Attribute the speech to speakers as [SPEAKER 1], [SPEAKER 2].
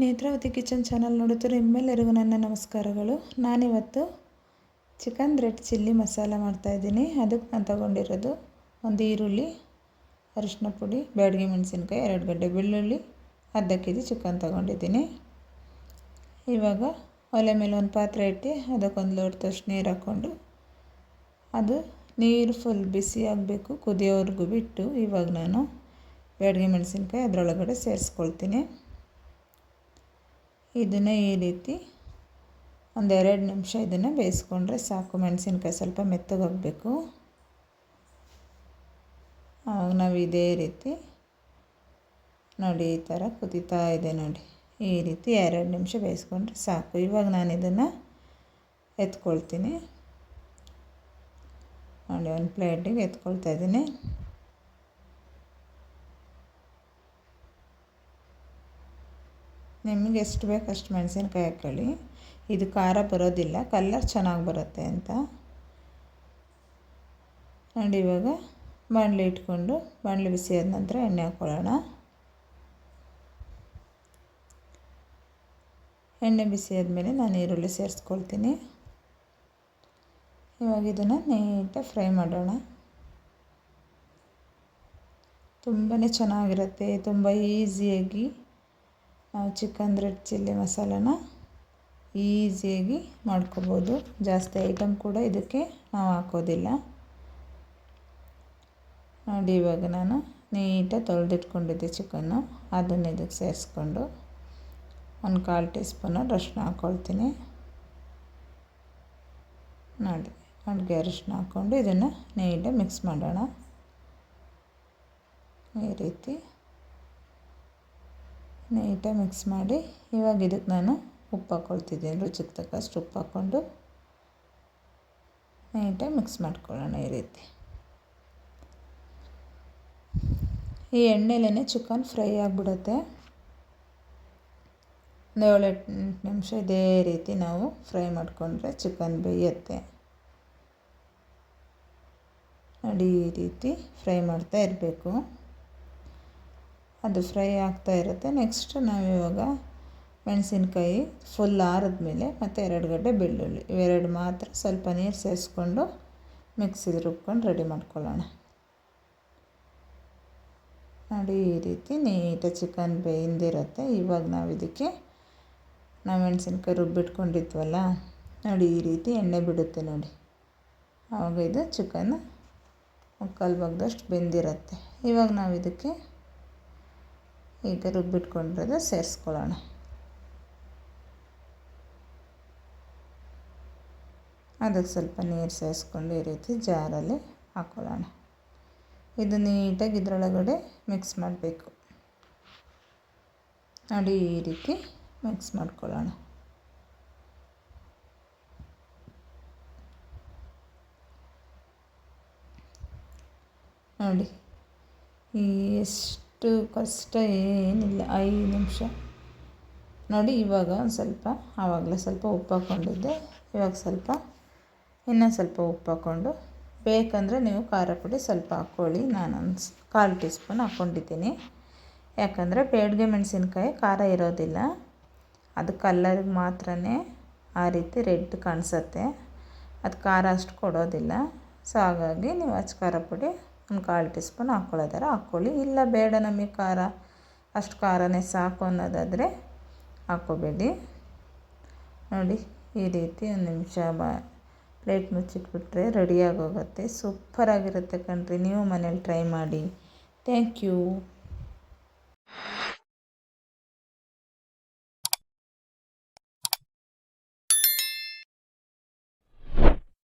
[SPEAKER 1] Netravati kitchen channel ನೋಡುತ್ತಿರೋ ನಿಮ್ಮೆಲ್ಲರಿಗೂ ನನ್ನ ನಮಸ್ಕಾರಗಳು. ನಾನಿವತ್ತು ಚಿಕನ್ ರೆಡ್ ಚಿಲ್ಲಿ ಮಸಾಲ ಮಾಡ್ತಾಯಿದ್ದೀನಿ ಅದಕ್ಕೆ ನಾನು ತಗೊಂಡಿರೋದು ಒಂದು ಈರುಳ್ಳಿ ಅರಿಶಿನ ಪುಡಿ, ಬ್ಯಾಡಿಗೆ ಮೆಣಸಿನ್ಕಾಯಿ, ಎರಡು ಗಡ್ಡೆ ಬೆಳ್ಳುಳ್ಳಿ, ಅರ್ಧ ಕೆ ಜಿ ಚಿಕನ್ ತಗೊಂಡಿದ್ದೀನಿ. ಇವಾಗ ಒಲೆ ಮೇಲೆ ಒಂದು ಪಾತ್ರೆ ಇಟ್ಟು ಅದಕ್ಕೊಂದು ಲೋಟದಷ್ಟು ನೀರು ಹಾಕ್ಕೊಂಡು ಅದು ನೀರು ಫುಲ್ ಬಿಸಿ ಆಗಬೇಕು, ಕುದಿಯೋವರೆಗೂ ಬಿಟ್ಟು ಇವಾಗ ನಾನು ಬ್ಯಾಡಿಗೆ ಮೆಣಸಿನ್ಕಾಯಿ ಅದರೊಳಗಡೆ ಸೇರಿಸ್ಕೊಳ್ತೀನಿ. ಇದನ್ನು ಈ ರೀತಿ ಒಂದೆರಡು ನಿಮಿಷ ಇದನ್ನು ಬೇಯಿಸ್ಕೊಂಡ್ರೆ ಸಾಕು. ಮೆಣಸಿನ್ಕಾಯಿ ಸ್ವಲ್ಪ ಮೆತ್ತಗಾಗಬೇಕು. ಆವಾಗ ನಾವು ಇದೇ ರೀತಿ ನೋಡಿ, ಈ ಥರ ಕುದೀತಾ ಇದೆ ನೋಡಿ. ಈ ರೀತಿ ಎರಡು ನಿಮಿಷ ಬೇಯಿಸ್ಕೊಂಡ್ರೆ ಸಾಕು. ಇವಾಗ ನಾನು ಇದನ್ನು ಎತ್ಕೊಳ್ತೀನಿ. ನೋಡಿ, ಒಂದು ಪ್ಲೇಟಿಗೆ ಎತ್ಕೊಳ್ತಾ ಇದ್ದೀನಿ. ನಿಮಗೆ ಎಷ್ಟು ಬೇಕು ಅಷ್ಟು ಮೆಣಸಿನ್ಕಾಯಿ ಹಾಕ್ಕೊಳ್ಳಿ ಇದು ಖಾರ ಬರೋದಿಲ್ಲ ಕಲ್ಲರ್ ಚೆನ್ನಾಗಿ ಬರುತ್ತೆ ಅಂತ. ನೋಡಿ, ಇವಾಗ ಬಾಣಲೆ ಇಟ್ಕೊಂಡು ಬಾಣಲೆ ಬಿಸಿ ಆದ ನಂತರ ಎಣ್ಣೆ ಹಾಕ್ಕೊಳ್ಳೋಣ ಎಣ್ಣೆ ಬಿಸಿ ಆದಮೇಲೆ ನಾನು ಈರುಳ್ಳಿ ಸೇರಿಸ್ಕೊಳ್ತೀನಿ. ಇವಾಗ ಇದನ್ನು ನೀಟಾಗಿ ಫ್ರೈ ಮಾಡೋಣ. ತುಂಬಾ ಚೆನ್ನಾಗಿರುತ್ತೆ, ತುಂಬ ಈಸಿಯಾಗಿ. ನಾವು ಚಿಕನ್ ರೆಡ್ ಚಿಲ್ಲಿ ಮಸಾಲನ ಈಸಿಯಾಗಿ ಮಾಡ್ಕೋಬೋದು. ಜಾಸ್ತಿ ಐಟಮ್ ಕೂಡ ಇದಕ್ಕೆ ನಾವು ಹಾಕೋದಿಲ್ಲ. ನೋಡಿ ಇವಾಗ ನಾನು ನೀಟಾಗಿ ತೊಳೆದಿಟ್ಕೊಂಡಿದ್ದೆ ಚಿಕನ್ನು ಅದನ್ನು ಇದಕ್ಕೆ ಸೇರಿಸ್ಕೊಂಡು ಒಂದು ಕಾಲು ಟೀ ಸ್ಪೂನು ಅರಿಶಿನ ಹಾಕ್ಕೊಳ್ತೀನಿ ನೋಡಿ, ಅಡುಗೆ ಅರಿಶಿನ ಹಾಕ್ಕೊಂಡು ಇದನ್ನು ನೀಟಾಗಿ ಮಿಕ್ಸ್ ಮಾಡೋಣ. ಈ ರೀತಿ. ನೀಟಾಗಿ ಮಿಕ್ಸ್ ಮಾಡಿ, ಇವಾಗ ಇದಕ್ಕೆ ನಾನು ಉಪ್ಪು ಹಾಕ್ಕೊಳ್ತಿದ್ದೀನಿ ರುಚಿಗೆ ತಕ್ಕಷ್ಟು ಉಪ್ಪು ಹಾಕ್ಕೊಂಡು ನೀಟಾಗಿ ಮಿಕ್ಸ್ ಮಾಡ್ಕೊಳ್ಳೋಣ ಈ ರೀತಿ. ಈ ಎಣ್ಣೆಲೇ ಚಿಕನ್ ಫ್ರೈ ಆಗಿಬಿಡುತ್ತೆ. ಒಂದು ಏಳೆಂಟು ನಿಮಿಷ ಇದೇ ರೀತಿ ನಾವು ಫ್ರೈ ಮಾಡಿಕೊಂಡ್ರೆ ಚಿಕನ್ ಬೇಯುತ್ತೆ. ನೋಡಿ ಈ ರೀತಿ ಫ್ರೈ ಮಾಡ್ತಾ ಇರಬೇಕು. ಅದು ಫ್ರೈ ಆಗ್ತಾ ಇರುತ್ತೆ. ನೆಕ್ಸ್ಟ್ ಇವಾಗ ಮೆಣಸಿನ್ಕಾಯಿ ಫುಲ್ ಆರಿದ್ಮೇಲೆ ಮತ್ತು ಎರಡು ಗಡ್ಡೆ ಬೆಳ್ಳುಳ್ಳಿ. ಇವೆರಡು ಮಾತ್ರ ಸ್ವಲ್ಪ ನೀರು ಸೇರಿಸ್ಕೊಂಡು ಮಿಕ್ಸಿಗೆ ರುಬ್ಕೊಂಡು ರೆಡಿ ಮಾಡ್ಕೊಳ್ಳೋಣ. ನೋಡಿ, ಈ ರೀತಿ ನೀಟಾಗಿ ಚಿಕನ್ ಬೇಯಿಂದಿರುತ್ತೆ ಇವಾಗ ನಾವು ಇದಕ್ಕೆ ನಾವು ಮೆಣಸಿನ್ಕಾಯಿ ರುಬ್ಬಿಟ್ಕೊಂಡಿದ್ವಲ್ಲ, ನೋಡಿ, ಈ ರೀತಿ ಎಣ್ಣೆ ಬಿಡುತ್ತೆ ನೋಡಿ. ಆವಾಗ ಇದು ಚಿಕನ್ ಮುಕ್ಕಾಲು ಭಾಗದಷ್ಟು ಬೆಂದಿರುತ್ತೆ. ಇವಾಗ ನಾವು ಇದಕ್ಕೆ ಈಗ ರುಬ್ಬಿಟ್ಕೊಂಡಿರೋದು ಸೇರಿಸ್ಕೊಳ್ಳೋಣ. ಅದಕ್ಕೆ ಸ್ವಲ್ಪ ನೀರು ಸೇರಿಸ್ಕೊಂಡು ಈ ರೀತಿ ಜಾರಲ್ಲಿ ಹಾಕ್ಕೊಳ್ಳೋಣ ಇದು ನೀಟಾಗಿ ಇದರೊಳಗಡೆ ಮಿಕ್ಸ್ ಮಾಡಬೇಕು. ನೋಡಿ, ಈ ರೀತಿ ಮಿಕ್ಸ್ ಮಾಡ್ಕೊಳ್ಳೋಣ. ನೋಡಿ, ಈ ಎಷ್ಟು ಅಷ್ಟು ಕಷ್ಟ ಏನಿಲ್ಲ. ಐದು ನಿಮಿಷ. ನೋಡಿ, ಇವಾಗ ಒಂದು ಸ್ವಲ್ಪ, ಆವಾಗಲೇ ಸ್ವಲ್ಪ ಉಪ್ಪು ಹಾಕ್ಕೊಂಡಿದ್ದೆ. ಇವಾಗ ಸ್ವಲ್ಪ ಇನ್ನೂ ಸ್ವಲ್ಪ ಉಪ್ಪು ಹಾಕ್ಕೊಂಡು, ಬೇಕಂದರೆ ನೀವು ಖಾರ ಪುಡಿ ಸ್ವಲ್ಪ ಹಾಕ್ಕೊಳ್ಳಿ. ನಾನೊಂದು ಕಾಲು ಟೀ ಸ್ಪೂನ್ ಹಾಕ್ಕೊಂಡಿದ್ದೀನಿ. ಯಾಕಂದರೆ ಬೇಡಿಗೆ ಮೆಣಸಿನ್ಕಾಯಿ ಖಾರ ಇರೋದಿಲ್ಲ. ಅದು ಕಲ್ಲರ್ಗೆ ಮಾತ್ರ ಆ ರೀತಿ ರೆಡ್ ಕಾಣಿಸುತ್ತೆ. ಅದು ಖಾರ ಅಷ್ಟು ಕೊಡೋದಿಲ್ಲ. ಸೊ ಹಾಗಾಗಿ ನೀವು ಅಚ್ಚ ಖಾರ ಪುಡಿ ಒಂದು ಕಾಲು ಟೀ ಸ್ಪೂನ್ ಹಾಕ್ಕೊಳ್ಳೋದಾರ ಹಾಕ್ಕೊಳ್ಳಿ. ಇಲ್ಲ ಬೇಡ ನಮಗೆ ಖಾರ. ಅಷ್ಟು ಖಾರನೇ ಸಾಕು ಅನ್ನೋದಾದರೆ ಹಾಕ್ಕೋಬೇಡಿ. ನೋಡಿ, ಈ ರೀತಿ ಒಂದು ನಿಮಿಷ ಬ, ಪ್ಲೇಟ್ ಮುಚ್ಚಿಟ್ಬಿಟ್ರೆ ರೆಡಿಯಾಗೋಗುತ್ತೆ ಸೂಪರಾಗಿರುತ್ತೆ ಕಣ್ರಿ. ನೀವು ಮನೇಲಿ ಟ್ರೈ ಮಾಡಿ. Thank you.